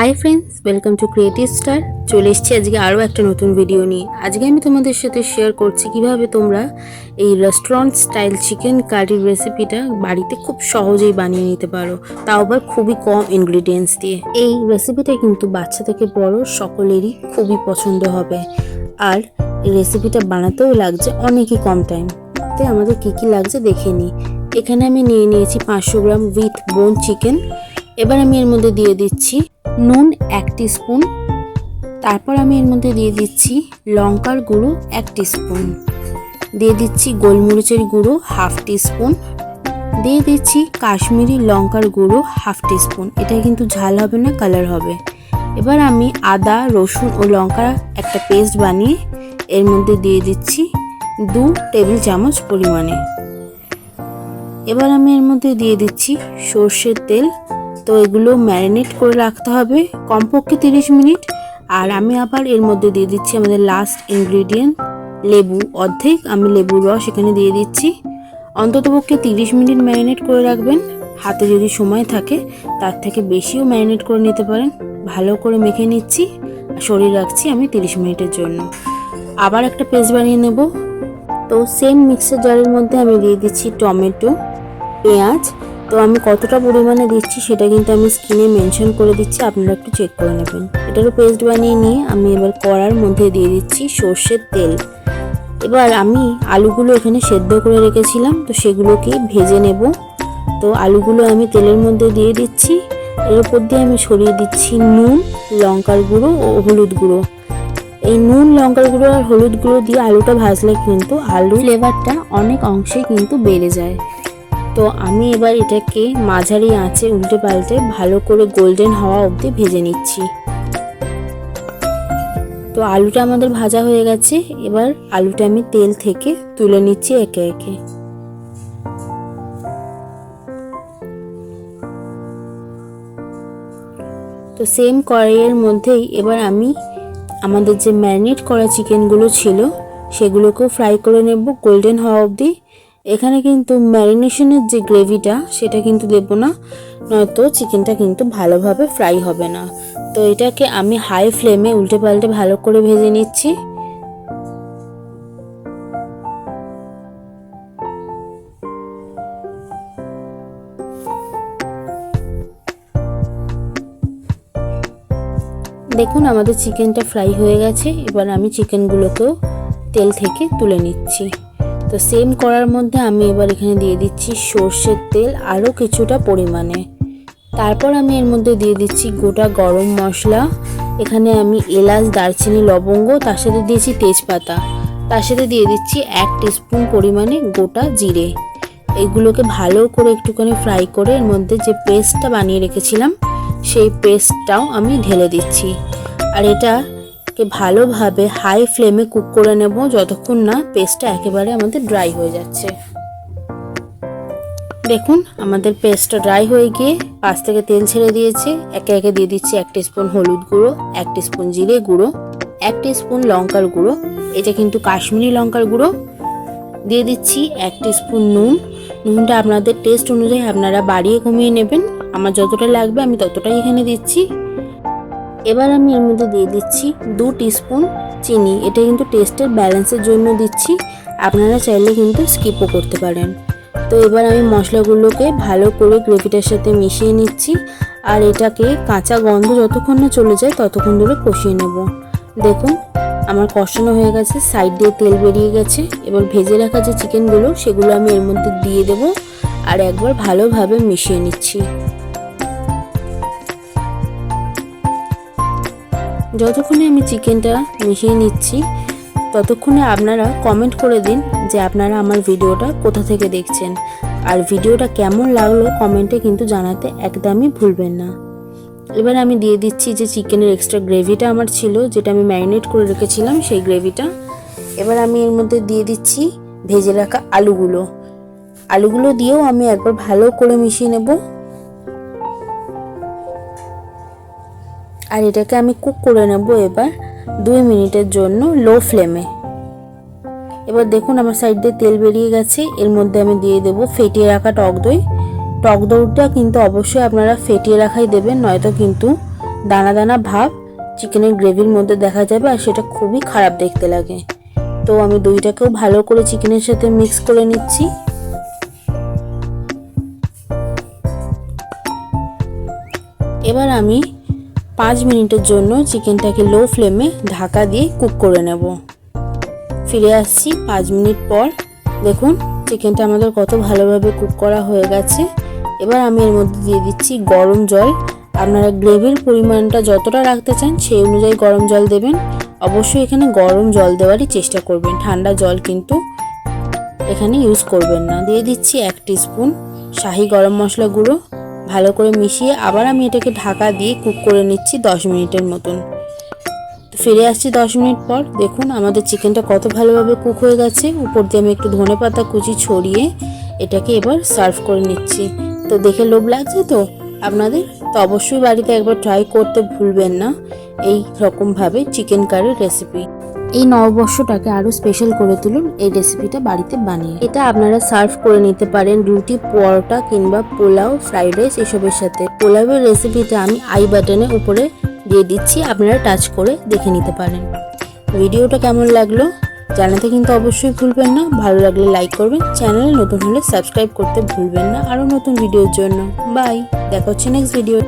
Hi friends welcome to creative star চলে এসেছি আজকে আরও একটা নতুন ভিডিও নিয়ে। আজকে আমি তোমাদের সাথে শেয়ার করছি কীভাবে তোমরা এই রেস্টুরেন্ট স্টাইল চিকেন কারির রেসিপিটা বাড়িতে খুব সহজেই বানিয়ে নিতে পারো। তাও আবার খুবই কম ইনগ্রিডিয়েন্টস দিয়ে। এই রেসিপিটা কিন্তু বাচ্চা থেকে বড় সকলেরই খুবই পছন্দ হবে। আর এই রেসিপিটা বানাতেও লাগছে অনেকই কম টাইম তাই আমাদের কী কী লাগছে দেখে নিই এখানে আমি নিয়ে নিয়েছি পাঁচশো গ্রাম উইথ বোন চিকেন এবার আমি এর মধ্যে দিয়ে দিচ্ছি নুন এক স্পুন তারপর আমি এর মধ্যে দিয়ে দিচ্ছি লঙ্কার গুঁড়ো এক স্পুন দিয়ে দিচ্ছি গোলমরিচের গুঁড়ো হাফ স্পুন দিয়ে দিচ্ছি কাশ্মীরি লঙ্কার গুঁড়ো হাফ স্পুন এটা কিন্তু ঝাল হবে না, কালার হবে। এবার আমি আদা, রসুন ও লঙ্কার একটা পেস্ট বানিয়ে এর মধ্যে দিয়ে দিচ্ছি দু টেবিল চামচ পরিমাণে। এবার আমি এর মধ্যে দিয়ে দিচ্ছি সর্ষের তেল। তো এগুলো ম্যারিনেট করে রাখতে হবে, কমপক্ষে তিরিশ মিনিট। আর আমি আবার এর মধ্যে দিয়ে দিচ্ছি আমাদের লাস্ট ইনগ্রিডিয়েন্ট লেবু। অর্ধেক আমি লেবুর রস এখানে দিয়ে দিচ্ছি। অন্ততপক্ষে তিরিশ মিনিট ম্যারিনেট করে রাখবেন। হাতে যদি সময় থাকে, তার থেকে বেশিও ম্যারিনেট করে নিতে পারেন। ভালো করে মেখে নিচ্ছি। সরিয়ে রাখছি আমি তিরিশ মিনিটের জন্য। আবার একটা পেস্ট বানিয়ে নেব। তো সেম মিক্সার জারের মধ্যে আমি দিয়ে দিচ্ছি টমেটো, পেঁয়াজ তো আমি কতটা পরিমাণে দিচ্ছি সেটা কিন্তু আমি স্ক্রিনে মেনশন করে দিচ্ছি, আপনারা একটু চেক করে নেবেন। এটারও পেস্ট বানিয়ে নিয়ে আমি এবার কড়ার মধ্যে দিয়ে দিচ্ছি সর্ষের তেল। এবার আমি আলুগুলো এখানে সেদ্ধ করে রেখেছিলাম, তো সেগুলোকে ভেজে নেব। তো আলুগুলো আমি তেলের মধ্যে দিয়ে দিচ্ছি। এর উপর দিয়ে আমি ছড়িয়ে দিচ্ছি নুন, লঙ্কার গুঁড়ো ও হলুদ গুঁড়ো। এই নুন, লঙ্কার গুঁড়ো আর হলুদ গুঁড়ো দিয়ে আলুটা ভাজলে কিন্তু আলুর ফ্লেভারটা অনেক অংশে কিন্তু বেড়ে যায়। তো আমি এবার এটাকে মাঝারি আঁচে উল্টে পাল্টে ভালো করে গোল্ডেন হওয়া অবধি ভেজে নিচ্ছি। তো আলুটা আমাদের ভাজা হয়ে গেছে, এবার আলুটা আমি তেল থেকে তুলে নিচ্ছি একে একে। তো সেম কড়াইয়ের মধ্যেই এবার আমি আমাদের যে ম্যারিনেট করা চিকেনগুলো ছিল, সেগুলোকেও ফ্রাই করে নেব গোল্ডেন হওয়া অবধি এখানে কিন্তু ম্যারিনেশনের যে গ্রেভিটা, সেটা কিন্তু দেবো না, নয়তো চিকেনটা কিন্তু ভালোভাবে ফ্রাই হবে না। তো এটাকে আমি হাই ফ্লেমে উল্টে পাল্টে ভালো করে ভেজে নিচ্ছি। দেখুন, আমাদের চিকেনটা ফ্রাই হয়ে গেছে। এবার আমি চিকেনগুলোকেও তেল থেকে তুলে নিচ্ছি। তো সেম করার মধ্যে আমি এবার এখানে দিয়ে দিচ্ছি সর্ষের তেল আরও কিছুটা পরিমাণে। তারপর আমি এর মধ্যে দিয়ে দিচ্ছি গোটা গরম মশলা। এখানে আমি এলাচ, দারচিনি, লবঙ্গ, তার সাথে দিয়েছি তেজপাতা। তার সাথে দিয়ে দিচ্ছি এক টিস্পুন পরিমাণে গোটা জিরে। এগুলোকে ভালো করে একটুখানি ফ্রাই করে এর মধ্যে যে পেস্টটা বানিয়ে রেখেছিলাম, সেই পেস্টটাও আমি ঢেলে দিচ্ছি। আর এটা ভালোভাবে হাই ফ্লেমে কুক করে নেব যতক্ষণ না পেস্টটা একেবারে আমাদের ড্রাই হয়ে যাচ্ছে। দেখুন, আমাদের পেস্টটা ড্রাই হয়ে গিয়ে পাশ থেকে তেল ছেড়ে দিয়েছে। একে একে দিয়ে দিচ্ছি এক স্পুন হলুদ গুঁড়ো, এক স্পুন জিরে গুঁড়ো, এক স্পুন লঙ্কার গুঁড়ো। এটা কিন্তু কাশ্মীরি লঙ্কার গুঁড়ো। দিয়ে দিচ্ছি এক স্পুন নুন। নুনটা আপনাদের টেস্ট অনুযায়ী আপনারা বাড়িয়ে কমিয়ে নেবেন। আমার যতটা লাগবে আমি ততটাই এখানে দিচ্ছি। এবার আমি এর মধ্যে দিয়ে দিচ্ছি দু টিস্পুন চিনি। এটা কিন্তু টেস্টের ব্যালেন্সের জন্য দিচ্ছি। আপনারা চাইলে কিন্তু স্কিপও করতে পারেন। তো এবার আমি মশলাগুলোকে ভালো করে গ্রেভিটার সাথে মিশিয়ে নিচ্ছি। আর এটাকে কাঁচা গন্ধ যতক্ষণ না চলে যায় ততক্ষণ ধরে কষিয়ে নেব। দেখুন, আমার কষানো হয়ে গেছে সাইড দিয়ে তেল বেরিয়ে গেছে। এবার ভেজে রাখা যে চিকেনগুলো সেগুলো আমি এর মধ্যে দিয়ে দেবো। আর একবার ভালোভাবে মিশিয়ে নিচ্ছি। যতক্ষণে আমি চিকেনটা মিশিয়ে নিচ্ছি, ততক্ষণে আপনারা কমেন্ট করে দিন যে আপনারা আমার ভিডিওটা কোথা থেকে দেখছেন। আর ভিডিওটা কেমন লাগল কমেন্টে কিন্তু জানাতে একদমই ভুলবেন না। এবার আমি দিয়ে দিচ্ছি যে চিকেনের এক্সট্রা গ্রেভিটা আমার ছিল, যেটা আমি ম্যারিনেট করে রেখেছিলাম সেই গ্রেভিটা এবার আমি এর মধ্যে দিয়ে দিচ্ছি ভেজে রাখা আলুগুলো। আলুগুলো দিয়েও আমি একবার ভালো করে মিশিয়ে নেব। আর এটাকে আমি কুক করে নেব এবার দুই মিনিটের জন্য লো ফ্লেমে। এবার দেখুন আমার সাইড দিয়ে তেল বেরিয়ে গেছে, এর মধ্যে আমি দিয়ে দেবো ফেটিয়ে রাখা টক দই। টক দইটা কিন্তু অবশ্যই আপনারা ফেটিয়ে রাখাই দেবেন, নয়তো কিন্তু দানা দানা ভাব চিকেনের গ্রেভির মধ্যে দেখা যাবে আর সেটা খুবই খারাপ দেখতে লাগে। তো আমি দইটাকেও ভালো করে চিকেনের সাথে মিক্স করে নিচ্ছি। এবার আমি পাঁচ মিনিটের জন্য চিকেনটাকে লো ফ্লেমে ঢাকা দিয়ে কুক করে নেব। ফিরে আসছি পাঁচ মিনিট পর। দেখুন, চিকেনটা আমাদের কত ভালোভাবে কুক করা হয়ে গেছে। এবার আমি এর মধ্যে দিয়ে দিচ্ছি গরম জল। আপনারা গ্রেভির পরিমাণটা যতটা রাখতে চান সেই অনুযায়ী গরম জল দেবেন। অবশ্যই এখানে গরম জল দেওয়ারই চেষ্টা করবেন। ঠান্ডা জল কিন্তু এখানে ইউজ করবেন না। দিয়ে দিচ্ছি এক স্পুন শাহি গরম মশলা গুঁড়ো। ভালো করে মিশিয়ে আবার আমি এটাকে ঢাকা দিয়ে কুক করে নিচ্ছি দশ মিনিটের মতন। ফিরে আসছি দশ মিনিট পর। দেখুন, আমাদের চিকেনটা কত ভালোভাবে কুক হয়ে গেছে। উপর দিয়ে আমি একটু ধনে পাতা কুচি ছড়িয়ে এটাকে এবার সার্ভ করে নিচ্ছি। তো দেখে লোভ লাগছে তো? আপনাদের তো অবশ্যই বাড়িতে একবার ট্রাই করতে ভুলবেন না। এই রকমভাবে চিকেন কারির রেসিপি। এই নববর্ষটাকে আরও স্পেশাল করে তুলুন এই রেসিপিটা বাড়িতে বানিয়ে। এটা আপনারা সার্ভ করে নিতে পারেন রুটি, পরোটা কিংবা পোলাও ফ্রাইড রাইস এসবের সাথে। পোলাওয়ের রেসিপিটা আমি আই বাটনে উপরে দিয়ে দিচ্ছি, আপনারা টাচ করে দেখে নিতে পারেন। ভিডিওটা কেমন লাগল জানাতে কিন্তু অবশ্যই ভুলবেন না। ভালো লাগলে লাইক করবেন, চ্যানেলে নতুন হলে সাবস্ক্রাইব করতে ভুলবেন না। আরও নতুন ভিডিওর জন্য। বাই দেখা হচ্ছে নেক্সট ভিডিও